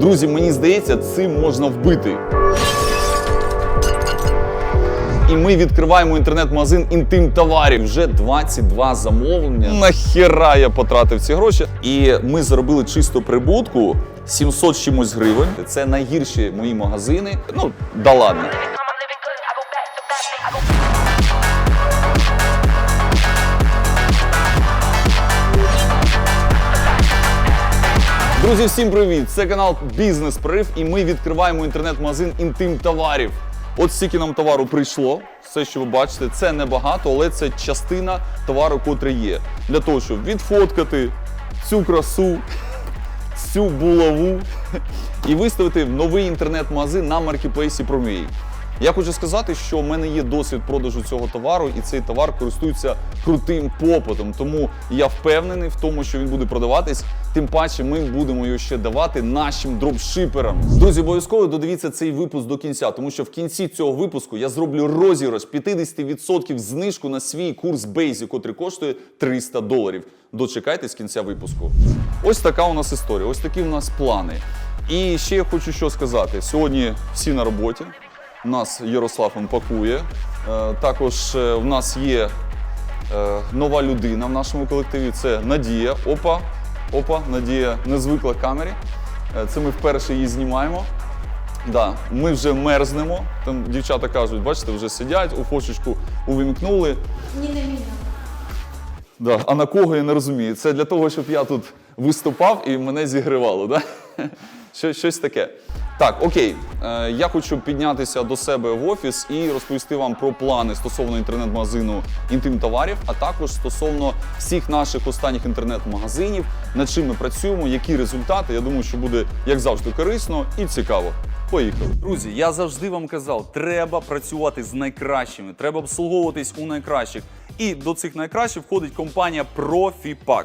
Друзі, мені здається, цим можна вбити. І ми відкриваємо інтернет-магазин інтим товарів. Вже 22 замовлення. Нахера я потратив ці гроші. І ми заробили чисто прибутку 700 з чимось гривень. Це найгірші мої магазини. Ну, да ладно. Друзі, всім привіт! Це канал Бізнес Прорив, і ми відкриваємо інтернет-магазин інтим товарів. От стільки нам товару прийшло. Все, що ви бачите, це небагато, але це частина товару, котрий є. Для того, щоб відфоткати цю красу, цю булаву і виставити в новий інтернет-магазин на маркетплейсі Promay. Я хочу сказати, що в мене є досвід продажу цього товару, і цей товар користується крутим попитом. Тому я впевнений в тому, що він буде продаватись. Тим паче, ми будемо його ще давати нашим дропшиперам. Друзі, обов'язково додивіться цей випуск до кінця, тому що в кінці цього випуску я зроблю розіграш 50% знижку на свій курс Basic, котрий коштує 300 доларів. Дочекайтесь кінця випуску. Ось така у нас історія, ось такі у нас плани. І ще я хочу що сказати: сьогодні всі на роботі. Нас Ярослав пакує. Е, Також е, в нас є е, нова людина в нашому колективі. Це Надія. Опа, опа, Надія не звикла камері. Це ми вперше її знімаємо. Да, ми вже мерзнемо. Там дівчата кажуть, бачите, вже сидять, у фошечку увімкнули. Ні, не міна. Да. А на кого я не розумію. Це для того, щоб я тут виступав і мене зігривало. Да? Щось таке. Так, окей. Е, я хочу піднятися до себе в офіс і розповісти вам про плани стосовно інтернет-магазину інтим товарів, а також стосовно всіх наших останніх інтернет-магазинів, над чим ми працюємо, які результати. Я думаю, що буде як завжди корисно і цікаво. Поїхали. Друзі, я завжди вам казав, треба працювати з найкращими, треба обслуговуватись у найкращих. І до цих найкращих входить компанія ProfiPack,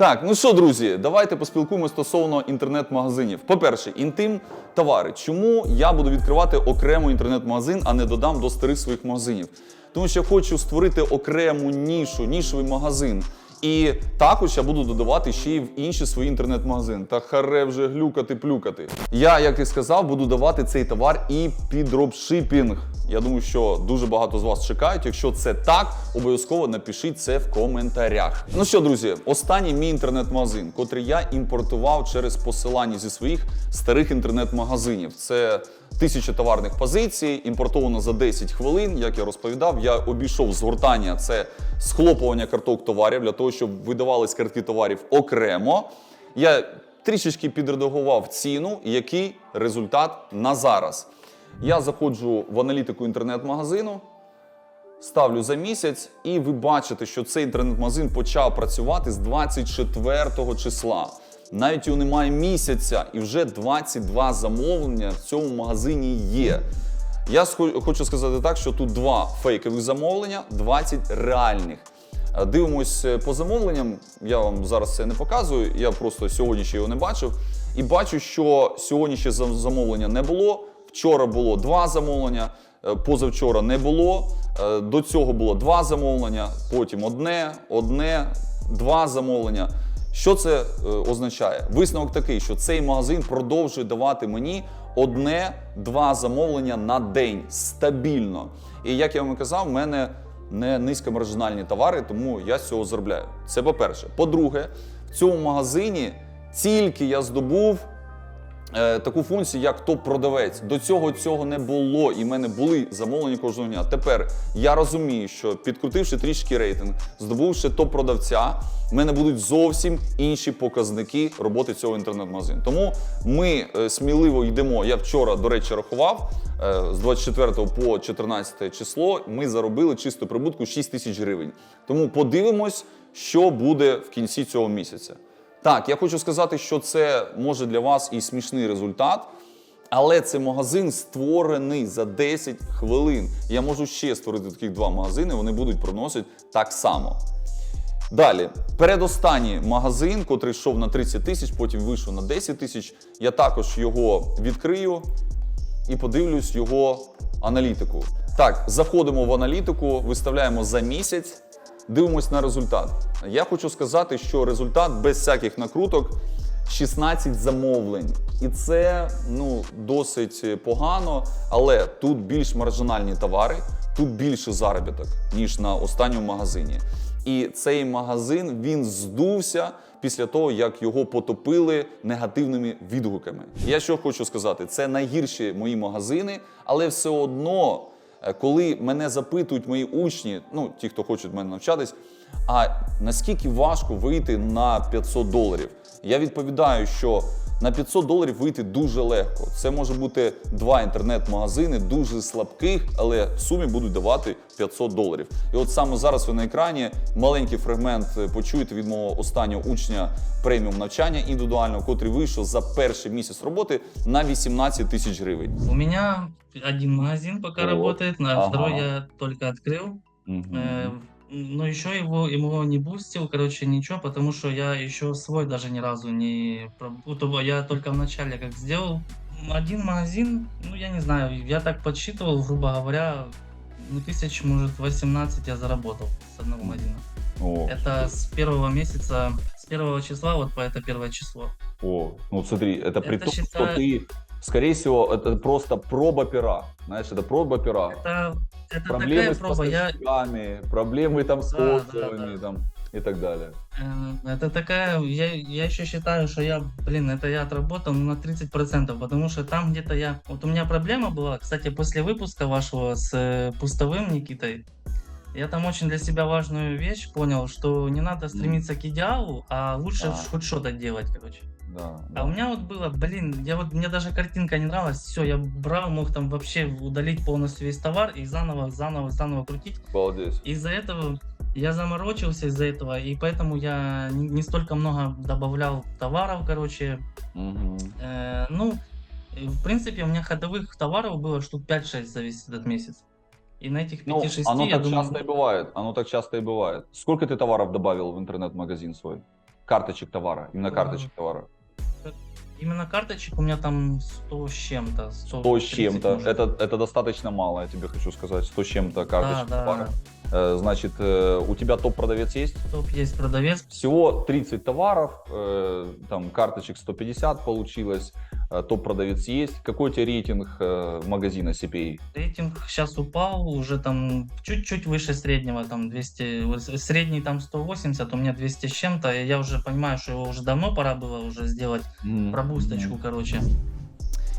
Так, ну що, друзі, давайте поспілкуємося стосовно інтернет-магазинів. По-перше, інтим товари. Чому я буду відкривати окремо інтернет-магазин, а не додам до старих своїх магазинів? Тому що я хочу створити окрему нішу, нішовий магазин. І також я буду додавати ще й в інші свої інтернет-магазини. Та харе вже глюкати, плюкати. Я, як і сказав, буду давати цей товар і під дропшипінг. Я думаю, що дуже багато з вас чекають. Якщо це так, обов'язково напишіть це в коментарях. Ну що, друзі, останній мій інтернет-магазин, котрий я імпортував через посилання зі своїх старих інтернет-магазинів. Це тисяча товарних позицій, імпортовано за 10 хвилин. Як я розповідав, я обійшов згортання, це схлопування карток товарів для того, щоб видавались картки товарів окремо. Я трішечки підредагував ціну, який результат на зараз. Я заходжу в аналітику інтернет-магазину, ставлю за місяць, і ви бачите, що цей інтернет-магазин почав працювати з 24 числа. Навіть його немає місяця, і вже 22 замовлення в цьому магазині є. Я хочу сказати так, що тут два фейкових замовлення, 20 реальних. Е, Дивимось е, по замовленням. Я вам зараз це не показую. Я просто сьогодні ще його не бачив. І бачу, що сьогодні ще замовлення не було. Вчора було два замовлення, е, позавчора не було. До цього було два замовлення, потім одне, одне, два замовлення. Що це е, означає? Висновок такий, що цей магазин продовжує давати мені одне-два замовлення на день стабільно. І як я вам казав, в мене не низькомаржинальні товари, тому я з цього заробляю. Це по-перше. По-друге, в цьому магазині тільки я здобув таку функцію, як топ-продавець. До цього цього не було, і в мене були замовлення кожного дня. Тепер я розумію, що підкрутивши трішки рейтинг, здобувши топ-продавця, в мене будуть зовсім інші показники роботи цього інтернет-магазину. Тому ми е, сміливо йдемо. Я вчора, до речі, рахував е, з 24 по 14 число. Ми заробили чисту прибутку 6 тисяч гривень. Тому подивимось, що буде в кінці цього місяця. Так, я хочу сказати, що це може для вас і смішний результат, але це магазин створений за 10 хвилин. Я можу ще створити таких два магазини, вони будуть приносити так само. Далі, передостанній магазин, котрий йшов на 30 тисяч, потім вийшов на 10 тисяч. Я також його відкрию і подивлюсь його аналітику. Так, заходимо в аналітику, виставляємо за місяць, дивимось на результат. Я хочу сказати, що результат без всяких накруток 16 замовлень. І це ну, досить погано, але тут більш маржинальні товари, тут більше заробіток, ніж на останньому магазині. І цей магазин він здувся після того, як його потопили негативними відгуками. Я що хочу сказати, це найгірші мої магазини, але все одно, коли мене запитують мої учні, ну ті, хто хочуть мене навчатись, а наскільки важко вийти на 500 доларів? Я відповідаю, що на 500 доларів вийти дуже легко. Це може бути два інтернет-магазини, дуже слабких, але в сумі будуть давати 500 доларів. І от саме зараз ви на екрані маленький фрагмент е, почуєте від мого останнього учня преміум навчання індивідуального, котрий вийшов за перший місяць роботи на 18 тисяч гривень. У меня один магазин пока Вот. работает, на Ага. второй я только открыл. Э, но еще его, его не бустил, короче, ничего, потому что я еще свой даже ни разу не... Я только в начале как сделал один магазин, ну, я не знаю, я так подсчитывал, грубо говоря, ну, тысяч, может, 18 я заработал с одного магазина. О, Это с первого месяца, с первого числа, вот по это первое число. о, ну смотри, это при Это том, что считаю- ты, скорее всего, это просто проба пера. Знаешь, это проба пера. Это, это проблемы такая с проба, я, проблемы там с Да, да, да. там, и так далее. Э, Это такая, я, я еще считаю, что я, блин, это я отработал на 30%, потому что там где-то я, вот у меня проблема была, кстати, после выпуска вашего с э, Пустовым Никитой, я там очень для себя важную вещь понял, что не надо стремиться к идеалу, а лучше А. хоть что-то делать, короче. Да, А у меня вот было, блин, я вот, мне даже картинка не нравилась, все, я брал, мог там вообще удалить полностью весь товар и заново, заново, заново крутить. Обалдеть. Из-за этого я заморочился из-за этого, и поэтому я не не столько много добавлял товаров, короче. Мгм. Э, ну, э, в принципе, у меня ходовых товаров было штук 5-6 за весь этот месяц. И на этих 5-6 Ну, оно я так думаю, часто и бывает. Оно так часто и бывает. Сколько ты товаров добавил в интернет-магазин свой? Карточек товара, именно А, карточек товара. именно карточек у меня там 100 с чем-то. 100 100 с чем-то. может. Это, это достаточно мало, я тебе хочу сказать. 100 с чем-то карточек да, товара. Э, Значит, э, у тебя топ-продавец есть? Топ есть продавец. Всего 30 товаров, э, там карточек 150 получилось, э, топ-продавец есть. Какой у тебя рейтинг э, магазина CPA? Рейтинг сейчас упал, уже там чуть-чуть выше среднего, там 200, вот с- средний там 180, у меня 200 с чем-то, и я уже понимаю, что его уже давно пора было уже сделать пробусточку, короче.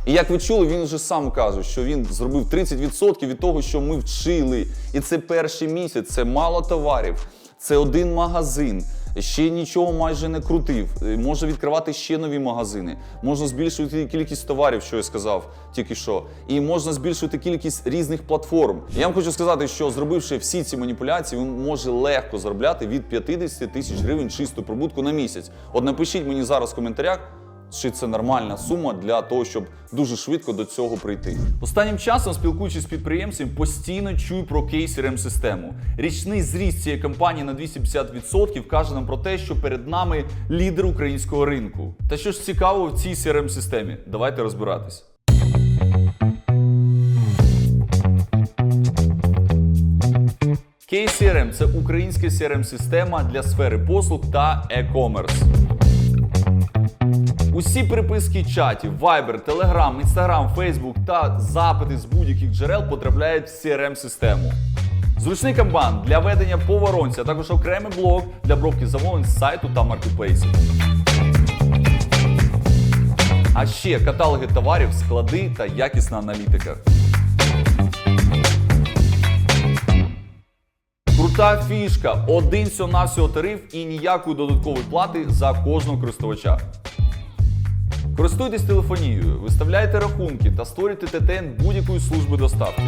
І як ви чули, він вже сам каже, що він зробив 30% від того, що ми вчили. І це перший місяць, це мало товарів, це один магазин. Ще нічого майже не крутив. Е, Може відкривати ще нові магазини. Можна збільшувати кількість товарів, що я сказав тільки що. І можна збільшувати кількість різних платформ. Я вам хочу сказати, що зробивши всі ці маніпуляції, він може легко заробляти від 50 тисяч гривень чисту прибутку на місяць. От напишіть мені зараз в коментарях, чи це нормальна сума для того, щоб дуже швидко до цього прийти. Останнім часом, спілкуючись з підприємцем, постійно чую про кейс crm систему Річний зріст цієї компанії на 250% каже нам про те, що перед нами лідер українського ринку. Та що ж цікаво в цій crm системі Давайте розбиратись. KCRM – це українська crm система для сфери послуг та e-commerce. Усі переписки чатів, Viber, Telegram, Instagram, Facebook та запити з будь-яких джерел потрапляють в CRM-систему. Зручний камбан для ведення по воронці, а також окремий блок для бровки замовлень з сайту та маркетплейсів. А ще каталоги товарів, склади та якісна аналітика. Крута фішка. Один всього-навсього тариф і ніякої додаткової плати за кожного користувача. Користуйтесь телефонією, виставляйте рахунки та створюйте ТТН будь-якої служби доставки.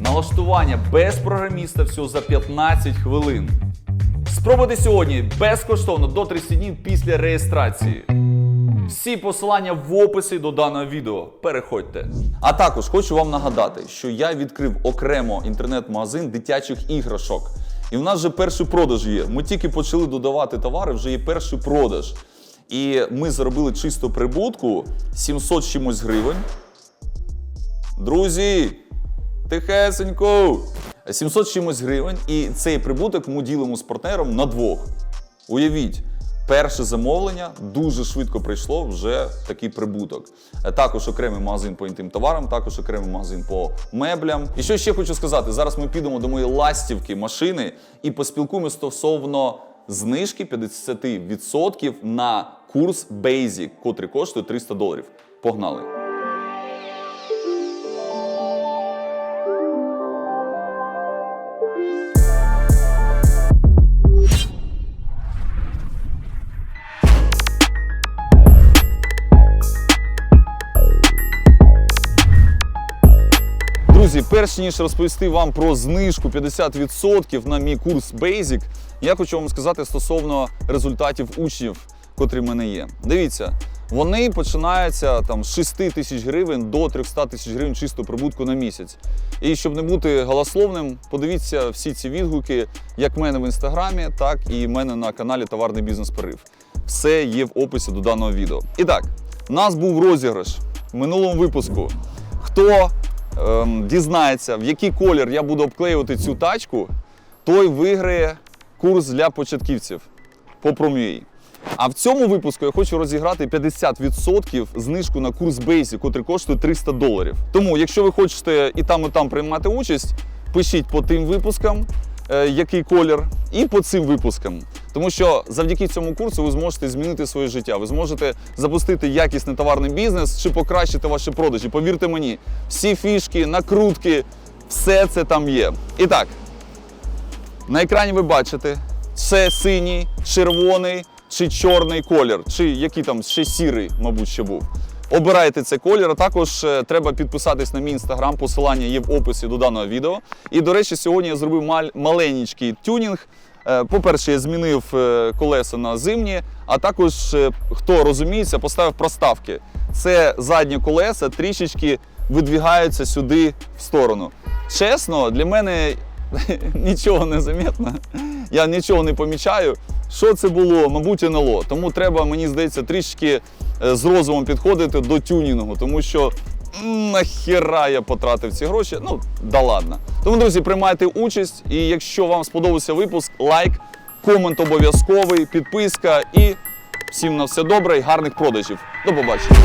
Налаштування без програміста всього за 15 хвилин. Спробуйте сьогодні безкоштовно до 30 днів після реєстрації. Всі посилання в описі до даного відео. Переходьте. А також хочу вам нагадати, що я відкрив окремо інтернет-магазин дитячих іграшок. І в нас вже перший продаж є. Ми тільки почали додавати товари, вже є перший продаж. І ми заробили чисто прибутку 700 чимось гривень. Друзі, тихесенько. 700 чимось гривень, і цей прибуток ми ділимо з партнером на двох. Уявіть, перше замовлення дуже швидко прийшло вже такий прибуток. Е, Також окремий магазин по інтим товарам, також окремий магазин по меблям. І що ще хочу сказати: зараз ми підемо до моєї ластівки машини і поспілкуємо стосовно знижки 50% на курс Basic, котрий коштує 300 доларів. Погнали! Перш ніж розповісти вам про знижку 50% на мій курс Basic, я хочу вам сказати стосовно результатів учнів, котрі в мене є. Дивіться, вони починаються там з 6 тисяч гривень до 300 тисяч гривень чистого прибутку на місяць. І щоб не бути голословним, подивіться всі ці відгуки, як в мене в інстаграмі, так і в мене на каналі Товарний бізнес Порив. Все є в описі до даного відео. І так, у нас був розіграш в минулому випуску. Хто ем, дізнається, в який колір я буду обклеювати цю тачку, той виграє курс для початківців по промії. А в цьому випуску я хочу розіграти 50% знижку на курс Basic, котрий коштує 300 доларів. Тому, якщо ви хочете і там, і там приймати участь, пишіть по тим випускам, який колір, і по цим випускам. Тому що завдяки цьому курсу ви зможете змінити своє життя. Ви зможете запустити якісний товарний бізнес чи покращити ваші продажі. Повірте мені, всі фішки, накрутки, все це там є. І так, на екрані ви бачите, це синій, червоний чи чорний колір, чи який там ще сірий, мабуть, ще був. Обирайте цей колір, а також е, треба підписатись на мій інстаграм, посилання є в описі до даного відео. І, до речі, сьогодні я зробив маленький тюнінг. Е, По-перше, я змінив е, колеса на зимні, а також, хто розуміється, поставив проставки. Це задні колеса трішечки видвігаються сюди в сторону. Чесно, для мене нічого не замітно. Я нічого не помічаю. Що це було? Мабуть, НЛО. Тому треба, мені здається, трішки е, з розумом підходити до тюнінгу, тому що нахіра я потратив ці гроші. Ну, да ладно. Тому, друзі, приймайте участь. І якщо вам сподобався випуск, лайк, комент обов'язковий, підписка і всім на все добре і гарних продажів. До побачення.